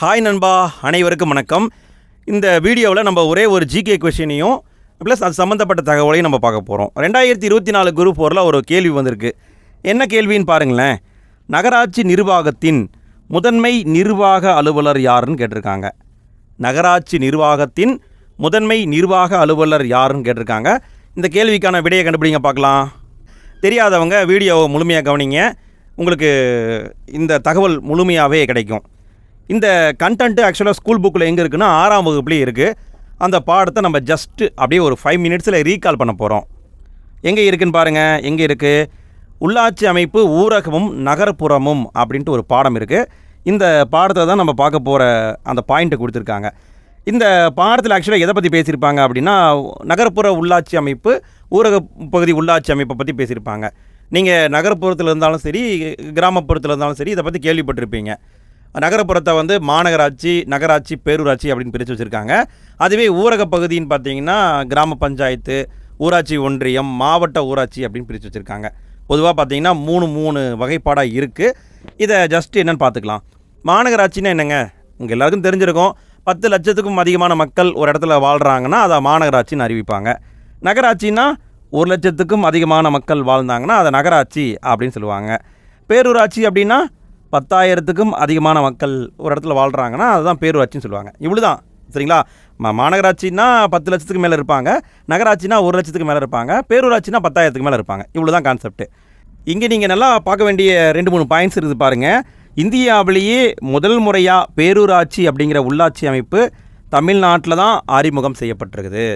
Hi நண்பா. அனைவருக்கும் வணக்கம். இந்த வீடியோவில் நம்ம ஒரே ஒரு ஜிகே கொஷினையும் ப்ளஸ் அது சம்மந்தப்பட்ட தகவலையும் நம்ம பார்க்க போகிறோம் ரெண்டாயிரத்தி இருபத்தி நாலு குரூப் ஃபோரில் ஒரு கேள்வி வந்திருக்கு. என்ன கேள்வின்னு பாருங்களேன். நகராட்சி நிர்வாகத்தின் முதன்மை நிர்வாக அலுவலர் யாருன்னு கேட்டிருக்காங்க. நகராட்சி நிர்வாகத்தின் முதன்மை நிர்வாக அலுவலர் யாருன்னு கேட்டிருக்காங்க. இந்த கேள்விக்கான விடையை கண்டுபிடிங்க பார்க்கலாம். தெரியாதவங்க வீடியோவை முழுமையாக கவனிங்க. உங்களுக்கு இந்த தகவல் முழுமையாகவே கிடைக்கும். இந்த கண்டென்ட்டு ஆக்சுவலாக ஸ்கூல் புக்கில் எங்கே இருக்குன்னா ஆறாம் வகுப்புலேயே இருக்குது அந்த பாடத்தை நம்ம ஜஸ்ட்டு அப்படியே ஒரு ஃபைவ் மினிட்ஸில் ரீகால் பண்ண போகிறோம் எங்கே இருக்குன்னு பாருங்கள் எங்கே இருக்குது உள்ளாட்சி அமைப்பு ஊரகமும் நகர்ப்புறமும் அப்படின்ட்டு ஒரு பாடம் இருக்குது இந்த பாடத்தை தான் நம்ம பார்க்க போகிற அந்த பாயிண்ட்டை கொடுத்துருக்காங்க. இந்த பாடத்தில் ஆக்சுவலாக எதை பற்றி பேசியிருப்பாங்க அப்படின்னா நகர்ப்புற உள்ளாட்சி அமைப்பு ஊரக பகுதி உள்ளாட்சி அமைப்பை பற்றி பேசியிருப்பாங்க. நீங்கள் நகர்ப்புறத்தில் இருந்தாலும் சரி கிராமப்புறத்தில் இருந்தாலும் சரி இதை பற்றி கேள்விப்பட்டிருப்பீங்க. நகரப்புறத்தை வந்து மாநகராட்சி நகராட்சி பேரூராட்சி அப்படின்னு பிரித்து வச்சுருக்காங்க. அதுவே ஊரக பகுதின்னு பார்த்தீங்கன்னா கிராம பஞ்சாயத்து ஊராட்சி ஒன்றியம் மாவட்ட ஊராட்சி அப்படின்னு பிரித்து வச்சுருக்காங்க. பொதுவாக பார்த்தீங்கன்னா மூணு மூணு வகைப்பாடாக இருக்குது இதை ஜஸ்ட் என்னென்னு பார்த்துக்கலாம் மாநகராட்சின்னா என்னங்க? உங்கள் எல்லாருக்கும் தெரிஞ்சிருக்கும். பத்து லட்சத்துக்கும் அதிகமான மக்கள் ஒரு இடத்துல வாழ்கிறாங்கன்னா அதை மாநகராட்சின்னு அறிவிப்பாங்க. நகராட்சின்னா ஒரு லட்சத்துக்கும் அதிகமான மக்கள் வாழ்ந்தாங்கன்னா அதை நகராட்சி அப்படின்னு சொல்லுவாங்க. பேரூராட்சி அப்படின்னா பத்தாயிரத்துக்கும் அதிகமான மக்கள் ஒரு இடத்துல வாழ்கிறாங்கன்னா அதுதான் பேரூராட்சின்னு சொல்லுவாங்க. இவ்வளோ தான் சரிங்களா? மா மாநகராட்சினா பத்து லட்சத்துக்கு மேலே இருப்பாங்க. நகராட்சினா ஒரு லட்சத்துக்கு மேலே இருப்பாங்க. பேரூராட்சினா பத்தாயிரத்துக்கு மேலே இருப்பாங்க. இவ்வளோ தான் கான்செப்ட் இங்கே நீங்கள் நல்லா பார்க்க வேண்டிய ரெண்டு மூணு பாயிண்ட்ஸ் இருக்குது பாருங்கள் இந்தியாவிலேயே முதல் முறையாக பேரூராட்சி அப்படிங்கிற உள்ளாட்சி அமைப்பு தமிழ்நாட்டில் தான் அறிமுகம் செய்யப்பட்டிருக்குது.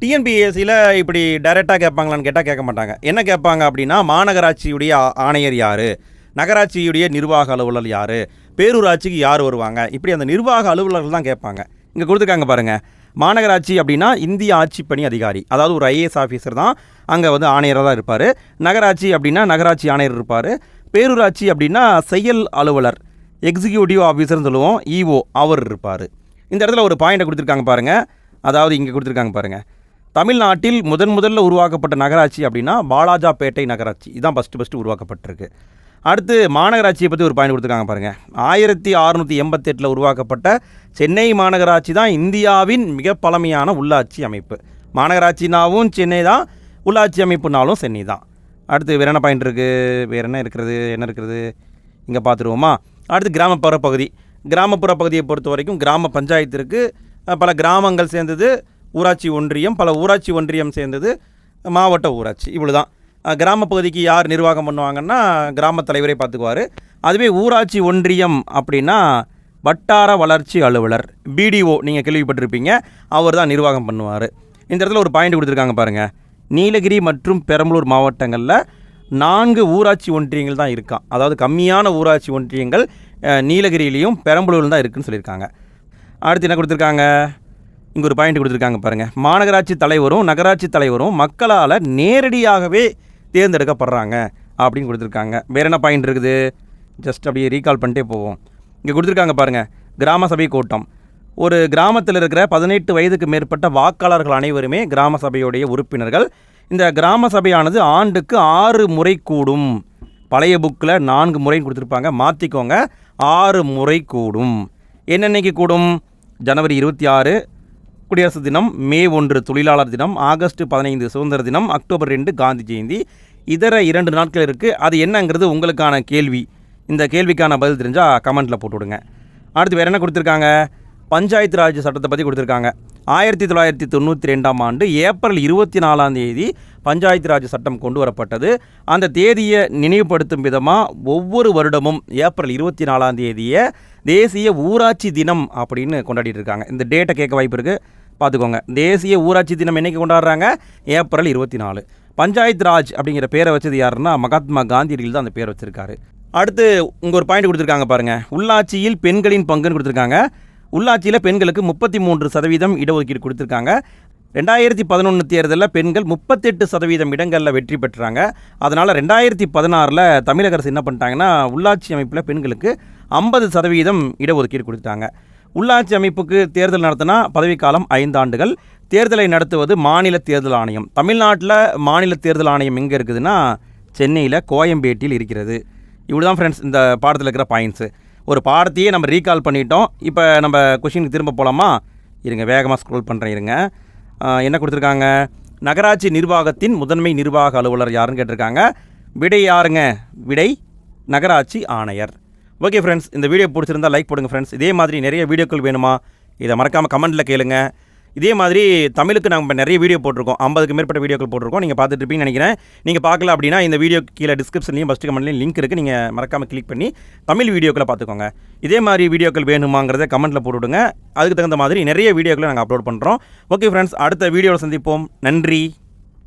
டிஎன்பிஎஸ்சியில் இப்படி டைரெக்டாக கேட்பாங்களான்னு கேட்டால் கேட்க மாட்டாங்க. என்ன கேட்பாங்க அப்படின்னா மாநகராட்சியுடைய ஆணையர் யார்? நகராட்சியுடைய நிர்வாக அலுவலர் யார்? பேரூராட்சிக்கு யார் வருவாங்க? இப்படி அந்த நிர்வாக அலுவலர்கள் தான் கேட்பாங்க. இங்கே கொடுத்துருக்காங்க பாருங்கள் மாநகராட்சி அப்படின்னா இந்திய ஆட்சி பணி அதிகாரி. அதாவது ஒரு ஐஏஎஸ் ஆஃபீஸர் தான் அங்கே வந்து ஆணையராக தான் இருப்பார். நகராட்சி அப்படின்னா நகராட்சி ஆணையர் இருப்பார். பேரூராட்சி அப்படின்னா செயல் அலுவலர் எக்ஸிக்யூட்டிவ் ஆஃபீஸர்னு சொல்லுவோம். இஓ அவர் இருப்பார். இந்த இடத்துல ஒரு பாயிண்ட்டை கொடுத்துருக்காங்க பாருங்கள் அதாவது இங்கே கொடுத்துருக்காங்க பாருங்கள் தமிழ்நாட்டில் முதன் முதல்ல உருவாக்கப்பட்ட நகராட்சி அப்படின்னா வாலாஜாபேட்டை நகராட்சி. இதுதான் ஃபஸ்ட்டு ஃபஸ்ட்டு உருவாக்கப்பட்டிருக்கு. அடுத்து மாநகராட்சியை பற்றி ஒரு பாயிண்ட் கொடுத்துருக்காங்க பாருங்கள் ஆயிரத்தி அறுநூற்றி எண்பத்தெட்டில் உருவாக்கப்பட்ட சென்னை மாநகராட்சி தான் இந்தியாவின் மிக பழமையான உள்ளாட்சி அமைப்பு. மாநகராட்சினாவும் சென்னை தான் உள்ளாட்சி அமைப்புனாலும் சென்னை தான். அடுத்து வேறு என்ன பாயிண்ட் இருக்குது வேறு என்ன இருக்கிறது? என்ன இருக்கிறது இங்கே பார்த்துருவோமா அடுத்து கிராமப்புற பகுதி. கிராமப்புற பகுதியை பொறுத்த வரைக்கும் கிராம பஞ்சாயத்திற்கு பல கிராமங்கள் சேர்ந்தது ஊராட்சி ஒன்றியம் பல ஊராட்சி ஒன்றியம் சேர்ந்தது மாவட்ட ஊராட்சி. இவ்வளோ தான் கிராம பகுதிக்கு யார் நிர்வாகம் பண்ணுவாங்கன்னா கிராம தலைவரே பார்த்துக்குவார். அதுவே ஊராட்சி ஒன்றியம் அப்படின்னா வட்டார வளர்ச்சி அலுவலர் பிடிஓ நீங்கள் கேள்விப்பட்டிருப்பீங்க. அவர் தான் நிர்வாகம் பண்ணுவார். இந்த இடத்துல ஒரு பாயிண்ட் கொடுத்துருக்காங்க பாருங்கள் நீலகிரி மற்றும் பெரம்பலூர் மாவட்டங்களில் நான்கு ஊராட்சி ஒன்றியங்கள் தான் இருக்கான் அதாவது கம்மியான ஊராட்சி ஒன்றியங்கள் நீலகிரியிலையும் பெரம்பலூரில் தான் இருக்குன்னு சொல்லியிருக்காங்க. அடுத்து என்ன கொடுத்துருக்காங்க? இங்கே ஒரு பாயிண்ட் கொடுத்துருக்காங்க பாருங்கள் மாநகராட்சி தலைவரும் நகராட்சி தலைவரும் மக்களால் நேரடியாகவே தேர்ந்தெடுக்கப்படுறாங்க அப்படின்னு கொடுத்துருக்காங்க. வேறு என்ன பாயிண்ட் இருக்குது? ஜஸ்ட் அப்படியே ரீகால் பண்ணிட்டே போவோம். இங்கே கொடுத்துருக்காங்க பாருங்கள் கிராம சபை கூட்டம். ஒரு கிராமத்தில் இருக்கிற பதினெட்டு வயதுக்கு மேற்பட்ட வாக்காளர்கள் அனைவருமே கிராம சபையுடைய உறுப்பினர்கள். இந்த கிராம சபையானது ஆண்டுக்கு ஆறு முறை கூடும். பழைய புக்கில் நான்கு முறைன்னு கொடுத்துருப்பாங்க. மாற்றிக்கோங்க ஆறு முறை கூடும். என்னென்னைக்கு கூடும்? ஜனவரி இருபத்தி ஆறு குடியரசு தினம் மே ஒன்று தொழிலாளர் தினம் ஆகஸ்ட் பதினைந்து சுதந்திர தினம் அக்டோபர் ரெண்டு காந்தி ஜெயந்தி. இதர இரண்டு நாட்கள் இருக்குது அது என்னங்கிறது உங்களுக்கான கேள்வி. இந்த கேள்விக்கான பதில் தெரிஞ்சால் கமெண்ட்டில் போட்டு விடுங்க அடுத்து வேறு என்ன கொடுத்துருக்காங்க? பஞ்சாயத்து ராஜ் சட்டத்தை பற்றி கொடுத்துருக்காங்க. ஆயிரத்தி தொள்ளாயிரத்தி தொண்ணூற்றி ரெண்டாம் ஆண்டு ஏப்ரல் இருபத்தி நாலாம் தேதி பஞ்சாயத்து ராஜ் சட்டம் கொண்டு வரப்பட்டது. அந்த தேதியை நினைவுபடுத்தும் விதமாக ஒவ்வொரு வருடமும் ஏப்ரல் இருபத்தி நாலாம் தேதியை தேசிய ஊராட்சி தினம் அப்படின்னு கொண்டாடிட்டு இருக்காங்க. இந்த டேட்டை கேட்க வாய்ப்பு இருக்குது பார்த்துக்கோங்க. தேசிய ஊராட்சி தினம் என்றைக்கு கொண்டாடுறாங்க? ஏப்ரல் இருபத்தி நாலு பஞ்சாயத்து ராஜ் அப்படிங்கிற பேரை வச்சது யாருன்னா மகாத்மா காந்தியடிகள் தான் அந்த பேர் வச்சுருக்காரு. அடுத்து உங்கள் ஒரு பாயிண்ட் கொடுத்துருக்காங்க பாருங்கள் உள்ளாட்சியில் பெண்களின் பங்குன்னு கொடுத்துருக்காங்க. உள்ளாட்சியில் பெண்களுக்கு முப்பத்தி மூன்று சதவீதம் இடஒதுக்கீடு கொடுத்துருக்காங்க. ரெண்டாயிரத்தி பதினொன்று தேர்தலில் பெண்கள் முப்பத்தெட்டு சதவீதம் இடங்களில் வெற்றி பெற்றாங்க. அதனால் ரெண்டாயிரத்தி பதினாறில் தமிழக அரசு என்ன பண்ணிட்டாங்கன்னா உள்ளாட்சி அமைப்பில் பெண்களுக்கு ஐம்பது சதவீதம் இடஒதுக்கீடு கொடுத்தாங்க உள்ளாட்சி அமைப்புக்கு தேர்தல் நடத்தினா பதவிக்காலம் ஐந்து ஆண்டுகள் தேர்தலை நடத்துவது மாநில தேர்தல் ஆணையம். தமிழ்நாட்டில் மாநில தேர்தல் ஆணையம் எங்கே இருக்குதுன்னா சென்னையில் கோயம்பேட்டில் இருக்கிறது. இப்படி தான் ஃப்ரெண்ட்ஸ் இந்த பாடத்தில் இருக்கிற பாயிண்ட்ஸு ஒரு பாடத்தையே நம்ம ரீகால் பண்ணிட்டோம். இப்போ நம்ம கொஷினுக்கு திரும்ப போகலாமா இருங்க வேகமாக ஸ்க்ரோல் பண்ணுறேன் இருங்க. என்ன கொடுத்துருக்காங்க? நகராட்சி நிர்வாகத்தின் முதன்மை நிர்வாக அலுவலர் யாருன்னு கேட்டிருக்காங்க. விடை யாருங்க? விடை நகராட்சி ஆணையர். ஓகே ஃப்ரெண்ட்ஸ் இந்த வீடியோ பிடிச்சிருந்தா லைக் போடுங்க ஃப்ரெண்ட்ஸ் இதே மாதிரி நிறைய வீடியோக்கள் வேணுமா? இதை மறக்காமல் கமெண்ட்டில் கேளுங்க. இதே மாதிரி தமிழுக்கு நம்ம நிறைய வீடியோ போட்டிருக்கோம். ஐம்பதுக்கு மேற்பட்ட வீடியோக்கள் போட்டிருக்கோம். நீங்கள் பார்த்துட்டு இருப்பீங்கன்னு நினைக்கிறேன். நீங்கள் பார்க்கல அப்படின்னா இந்த வீடியோ கீழே டிஸ்கிரிப்ஷன்லையும் ஃபஸ்ட்டு கமெண்ட்லையும் லிங்க் இருக்குது நீங்கள் மறக்காமல் கிளிக் பண்ணி தமிழ் வீடியோக்களை பார்த்துக்கோங்க. இதே மாதிரி வீடியோக்கள் வேணுமாங்கிறத கமெண்ட்டில் போட்டுவிடுங்க அதுக்கு தகுந்த மாதிரி நிறைய வீடியோக்களை நாங்கள் அப்லோட் பண்ணுறோம் ஓகே ஃப்ரெண்ட்ஸ் அடுத்த வீடியோவில் சந்திப்போம். நன்றி.